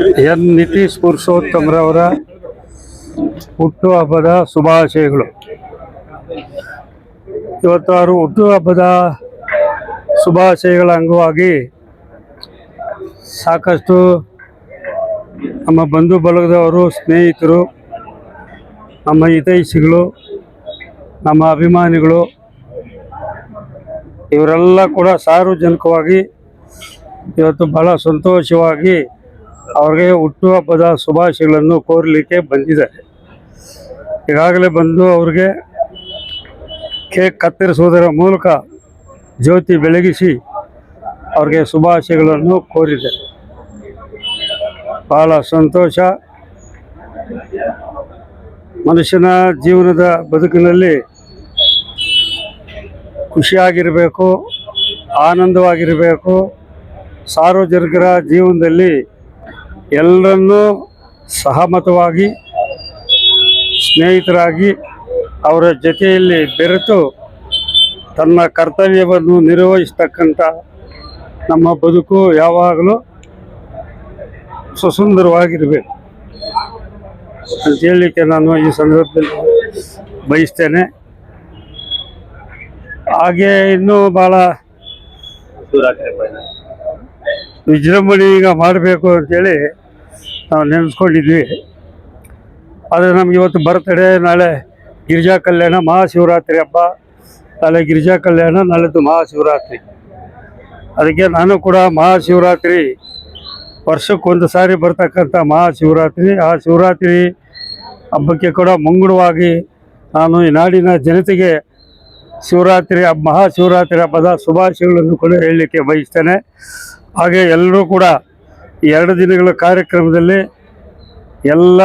N. Nitish ಪುರುಷೋತ್ತಮರವರ ಹುಟ್ಟುಹಬ್ಬದ ಶುಭಾಶಯಗಳು. ಇವತ್ತು ಅವರು ಹುಟ್ಟುಹಬ್ಬದ ಶುಭಾಶಯಗಳ ಅಂಗವಾಗಿ ಸಾಕಷ್ಟು ನಮ್ಮ ಬಂಧು ಬಳಗದವರು, ಸ್ನೇಹಿತರು, ನಮ್ಮ ಹಿತೈಷಿಗಳು, ನಮ್ಮ ಅಭಿಮಾನಿಗಳು, ಇವರೆಲ್ಲ ಕೂಡ ಸಾರ್ವಜನಿಕವಾಗಿ ಇವತ್ತು ಬಹಳ ಸಂತೋಷವಾಗಿ ಅವ್ರಿಗೆ ಹುಟ್ಟುಹಬ್ಬದ ಶುಭಾಶಯಗಳನ್ನು ಕೋರಲಿಕ್ಕೆ ಬಂದಿದ್ದಾರೆ ಈಗಾಗಲೇ ಬಂದು ಅವ್ರಿಗೆ ಕೇಕ್ ಕತ್ತರಿಸುವುದರ ಮೂಲಕ ಜ್ಯೋತಿ ಬೆಳಗಿಸಿ ಅವ್ರಿಗೆ ಶುಭಾಶಯಗಳನ್ನು ಕೋರಿದೆ. ಬಹಳ ಸಂತೋಷ. ಮನುಷ್ಯನ ಜೀವನದ ಬದುಕಿನಲ್ಲಿ ಖುಷಿಯಾಗಿರಬೇಕು, ಆನಂದವಾಗಿರಬೇಕು, ಸಾರ್ವಜನಿಕರ ಜೀವನದಲ್ಲಿ ಎಲ್ಲರನ್ನೂ ಸಹಮತವಾಗಿ, ಸ್ನೇಹಿತರಾಗಿ ಅವರ ಜೊತೆಯಲ್ಲಿ ಬೆರೆತು ತನ್ನ ಕರ್ತವ್ಯವನ್ನು ನಿರ್ವಹಿಸ್ತಕ್ಕಂಥ ನಮ್ಮ ಬದುಕು ಯಾವಾಗಲೂ ಸುಸುಂದರವಾಗಿರಬೇಕು ಅಂತ ಹೇಳಲಿಕ್ಕೆ ನಾನು ಈ ಸಂದರ್ಭದಲ್ಲಿ ಬಯಸ್ತೇನೆ. ಹಾಗೆ ಇನ್ನೂ ಭಾಳ ವಿಜೃಂಭಣೆ ಈಗ ಮಾಡಬೇಕು ಅಂತೇಳಿ ನಾವು ನೆನೆಸ್ಕೊಂಡಿದ್ವಿ. ಆದರೆ ನಮ್ಗೆ ಇವತ್ತು ಬರ್ತಡೆ ನಾಳೆ ಗಿರಿಜಾ ಕಲ್ಯಾಣ ಮಹಾಶಿವರಾತ್ರಿ ಹಬ್ಬ. ನಾಳೆ ಗಿರಿಜಾ ಕಲ್ಯಾಣ ನಾಳೆದು ಮಹಾಶಿವರಾತ್ರಿ. ಅದಕ್ಕೆ ನಾನು ಕೂಡ ಮಹಾಶಿವರಾತ್ರಿ ವರ್ಷಕ್ಕೊಂದು ಸಾರಿ ಬರ್ತಕ್ಕಂಥ ಮಹಾಶಿವರಾತ್ರಿ. ಆ ಶಿವರಾತ್ರಿ ಹಬ್ಬಕ್ಕೆ ಕೂಡ ಮುಂಗಡವಾಗಿ ನಾನು ಈ ನಾಡಿನ ಜನತೆಗೆ ಶಿವರಾತ್ರಿ ಹಬ್ಬ ಮಹಾಶಿವರಾತ್ರಿ ಹಬ್ಬದ ಶುಭಾಶಯಗಳನ್ನು ಕೂಡ ಹೇಳಲಿಕ್ಕೆ ಬಯಸ್ತೇನೆ. ಹಾಗೆ ಎಲ್ಲರೂ ಕೂಡ ಎರಡು ದಿನಗಳ ಕಾರ್ಯಕ್ರಮದಲ್ಲಿ ಎಲ್ಲ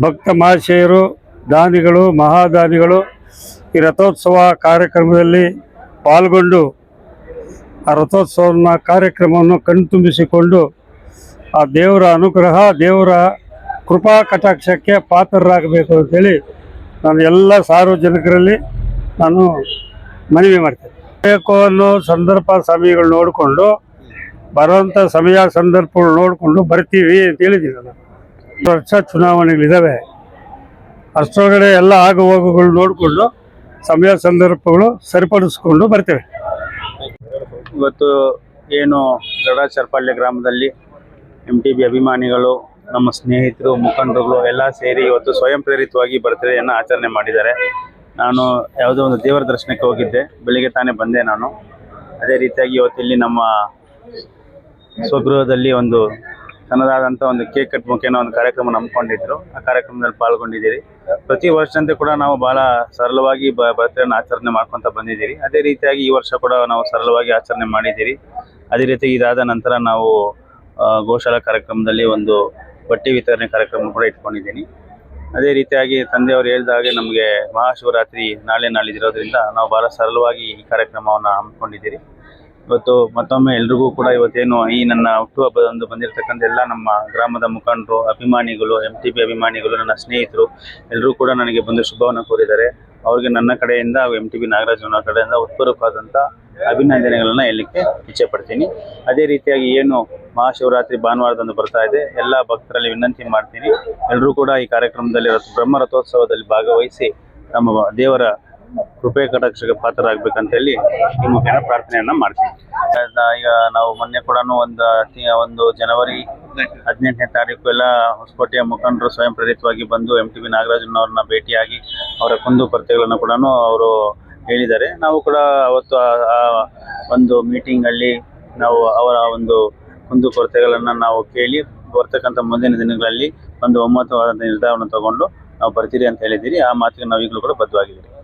ಭಕ್ತ ಮಹಾಶಯರು ದಾನಿಗಳು, ಮಹಾದಾನಿಗಳು ಈ ರಥೋತ್ಸವ ಕಾರ್ಯಕ್ರಮದಲ್ಲಿ ಪಾಲ್ಗೊಂಡು ಆ ರಥೋತ್ಸವನ ಕಾರ್ಯಕ್ರಮವನ್ನು ಕಣ್ತುಂಬಿಸಿಕೊಂಡು ಆ ದೇವರ ಅನುಗ್ರಹ, ದೇವರ ಕೃಪಾ ಕಟಾಕ್ಷಕ್ಕೆ ಪಾತ್ರರಾಗಬೇಕು ಅಂತೇಳಿ ನಾನು ಎಲ್ಲ ಸಾರ್ವಜನಿಕರಲ್ಲಿ ನಾನು ಮನವಿ ಮಾಡ್ತೇನೆ. ಬೇಕು ಅನ್ನೋ ಸಂದರ್ಭ ಸಮಯಗಳು ನೋಡಿಕೊಂಡು ಬರುವಂಥ ಸಮಯ ಸಂದರ್ಭಗಳು ನೋಡಿಕೊಂಡು ಬರ್ತೀವಿ ಅಂತ ಹೇಳಿದ್ದೀವಿ ನಾನು. ವರ್ಷ ಚುನಾವಣೆಗಳಿದ್ದಾವೆ ಅಷ್ಟರೊಳಗಡೆ ಎಲ್ಲ ಆಗು ಹೋಗುಗಳು ನೋಡಿಕೊಂಡು ಸಮಯ ಸಂದರ್ಭಗಳು ಸರಿಪಡಿಸ್ಕೊಂಡು ಬರ್ತೇವೆ. ಇವತ್ತು ಏನು ಗರುಡಾಚರ್ಪಾಳ್ಯ ಗ್ರಾಮದಲ್ಲಿ ಎಂ ಟಿ ಬಿ ಅಭಿಮಾನಿಗಳು, ನಮ್ಮ ಸ್ನೇಹಿತರು, ಮುಖಂಡರುಗಳು ಎಲ್ಲ ಸೇರಿ ಇವತ್ತು ಸ್ವಯಂ ಪ್ರೇರಿತವಾಗಿ ಏನೋ ಆಚರಣೆ ಮಾಡಿದ್ದಾರೆ. ನಾನು ಯಾವುದೋ ಒಂದು ದೇವರ ದರ್ಶನಕ್ಕೆ ಹೋಗಿದ್ದೆ. ಬೆಳಿಗ್ಗೆ ತಾನೇ ಬಂದೆ ನಾನು. ಅದೇ ರೀತಿಯಾಗಿ ಇವತ್ತಿಲ್ಲಿ ನಮ್ಮ ಸ್ವಗೃಹದಲ್ಲಿ ಒಂದು ತನ್ನದಾದಂಥ ಒಂದು ಕೇಕ್ ಕಟ್ ಮುಖೇನ ಒಂದು ಕಾರ್ಯಕ್ರಮ ನಂಬ್ಕೊಂಡಿದ್ರು. ಆ ಕಾರ್ಯಕ್ರಮದಲ್ಲಿ ಪಾಲ್ಗೊಂಡಿದ್ದೀರಿ. ಪ್ರತಿ ವರ್ಷದಂತೆ ಕೂಡ ನಾವು ಬಹಳ ಸರಳವಾಗಿ ಬರ್ತ್ಡೇನ ಆಚರಣೆ ಮಾಡ್ಕೊತ ಬಂದಿದ್ದೀರಿ. ಅದೇ ರೀತಿಯಾಗಿ ಈ ವರ್ಷ ಕೂಡ ನಾವು ಸರಳವಾಗಿ ಆಚರಣೆ ಮಾಡಿದ್ದೀರಿ. ಅದೇ ರೀತಿ ಇದಾದ ನಂತರ ನಾವು ಗೋಶಾಲಾ ಕಾರ್ಯಕ್ರಮದಲ್ಲಿ ಒಂದು ಬಟ್ಟೆ ವಿತರಣೆ ಕಾರ್ಯಕ್ರಮ ಕೂಡ ಇಟ್ಕೊಂಡಿದ್ದೀನಿ. ಅದೇ ರೀತಿಯಾಗಿ ತಂದೆಯವರು ಹೇಳಿದ ಹಾಗೆ ನಮಗೆ ಮಹಾಶಿವರಾತ್ರಿ ನಾಳೆ ನಾಳಿದಿರೋದ್ರಿಂದ ನಾವು ಬಹಳ ಸರಳವಾಗಿ ಈ ಕಾರ್ಯಕ್ರಮವನ್ನು ಹಮ್ಮಿಕೊಂಡಿದ್ದೀರಿ. ಇವತ್ತು ಮತ್ತೊಮ್ಮೆ ಎಲ್ರಿಗೂ ಕೂಡ ಇವತ್ತೇನು ಈ ನನ್ನ ಹುಟ್ಟುಹಬ್ಬದಂದು ಬಂದಿರತಕ್ಕಂಥ ಎಲ್ಲ ನಮ್ಮ ಗ್ರಾಮದ ಮುಖಂಡರು, ಅಭಿಮಾನಿಗಳು ಎಂ ಟಿ ಪಿ ಅಭಿಮಾನಿಗಳು, ನನ್ನ ಸ್ನೇಹಿತರು ಎಲ್ಲರೂ ಕೂಡ ನನಗೆ ಬಂದು ಶುಭವನ್ನು ಕೋರಿದ್ದಾರೆ. ಅವರಿಗೆ ನನ್ನ ಕಡೆಯಿಂದ ಎಂ ಟಿ ಪಿ ನಾಗರಾಜನ ಕಡೆಯಿಂದ ಉತ್ಪೂರ್ವಕವಾದಂಥ ಅಭಿನಂದನೆಗಳನ್ನ ಹೇಳಲಿಕ್ಕೆ ಇಚ್ಛೆ ಪಡ್ತೀನಿ. ಅದೇ ರೀತಿಯಾಗಿ ಏನು ಮಹಾಶಿವರಾತ್ರಿ ಭಾನುವಾರದಂದು ಬರ್ತಾ ಇದೆ, ಎಲ್ಲ ಭಕ್ತರಲ್ಲಿ ವಿನಂತಿ ಮಾಡ್ತೀನಿ. ಎಲ್ಲರೂ ಕೂಡ ಈ ಕಾರ್ಯಕ್ರಮದಲ್ಲಿ ಬ್ರಹ್ಮ ರಥೋತ್ಸವದಲ್ಲಿ ಭಾಗವಹಿಸಿ ನಮ್ಮ ದೇವರ ಕೃಪೆ ಕಟಾಕ್ಷಕ್ಕೆ ಪಾತ್ರರಾಗಬೇಕಂತ ಹೇಳಿ ಈ ಮುಖೇನ ಪ್ರಾರ್ಥನೆಯನ್ನ ಮಾಡ್ತೀನಿ ಈಗ ನಾವು ಮೊನ್ನೆ ಕೂಡ ಒಂದು ಒಂದು ಜನವರಿ ಹದಿನೆಂಟನೇ ತಾರೀಕು ಎಲ್ಲ ಹೊಸಕೋಟೆಯ ಮುಖಂಡರು ಸ್ವಯಂ ಪ್ರೇರಿತವಾಗಿ ಬಂದು ಎಂ ಟಿ ಬಿ ನಾಗರಾಜನವ್ರನ್ನ ಭೇಟಿಯಾಗಿ ಅವರ ಕುಂದು ಕೊರತೆಗಳನ್ನು ಕೂಡ ಅವರು ಹೇಳಿದ್ದಾರೆ. ನಾವು ಕೂಡ ಅವತ್ತು ಆ- ಒಂದು ಮೀಟಿಂಗ್ ಅಲ್ಲಿ ನಾವು ಅವರ ಒಂದು ಕುಂದು ಕೊರತೆಗಳನ್ನ ನಾವು ಕೇಳಿ ಬರ್ತಕ್ಕಂಥ ಮುಂದಿನ ದಿನಗಳಲ್ಲಿ ಒಂದು ಒಮ್ಮತವಾದ ನಿರ್ಧಾರವನ್ನು ತಗೊಂಡು ನಾವು ಬರ್ತೀರಿ ಅಂತ ಹೇಳಿದ್ದೀರಿ. ಆ ಮಾತಿಗೆ ನಾವು ಈಗಲೂ ಕೂಡ ಬದ್ಧವಾಗಿದ್ದೀರಿ.